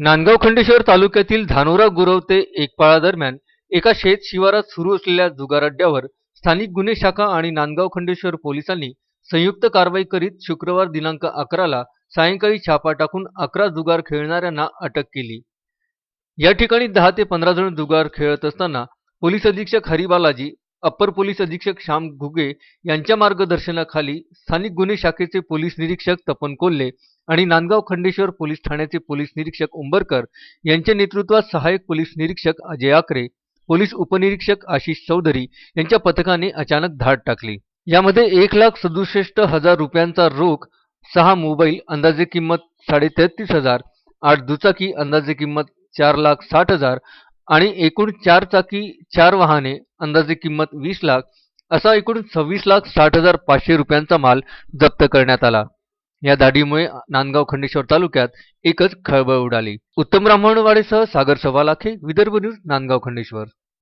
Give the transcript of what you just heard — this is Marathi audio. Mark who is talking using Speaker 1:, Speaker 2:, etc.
Speaker 1: नांदगाव खंडेश्वर तालुक्यातील धानोरा गुरव ते एकपाळा दरम्यान एका शेत शिवारात सुरू असलेल्या जुगार अड्ड्यावर स्थानिक गुन्हे शाखा आणि नांदगाव खंडेश्वर पोलिसांनी संयुक्त कारवाई करीत शुक्रवार दिनांक अकराला सायंकाळी छापा टाकून अकरा जुगार खेळणाऱ्यांना अटक केली. या ठिकाणी दहा ते पंधरा जण जुगार खेळत असताना पोलीस अधीक्षक हरिबालाजी अप्पर पोलीस अधीक्षक श्याम घुगे यांच्या मार्गदर्शनाखाली स्थानिक गुन्हे शाखेचे पोलीस निरीक्षक तपन कोल्हे आणि नांदगाव खंडेश्वर पोलीस ठाण्याचे पोलीस निरीक्षक उंबरकर यांच्या नेतृत्वात सहाय्यक पोलीस निरीक्षक अजय आकरे पोलीस उपनिरीक्षक आशिष चौधरी यांच्या पथकाने अचानक धाड टाकली. यामध्ये एक लाख सदुसष्ट हजार रुपयांचा रोख सहा मोबाईल अंदाजे किंमत साडे तेहतीस हजार आठ दुचाकी अंदाजे किंमत चार लाख साठ हजार आणि एकूण चार चाकी चार वाहने अंदाजे किंमत वीस लाख असा एकूण सव्वीस लाख साठ हजार पाचशे रुपयांचा माल जप्त करण्यात आला. या दाढीमुळे नांदगाव खंडेश्वर तालुक्यात एकच खळबळ उडाली. उत्तम ब्राह्मणवाडेसह सागर सवालाखे विदर्भ न्यूज नांदगाव खंडेश्वर.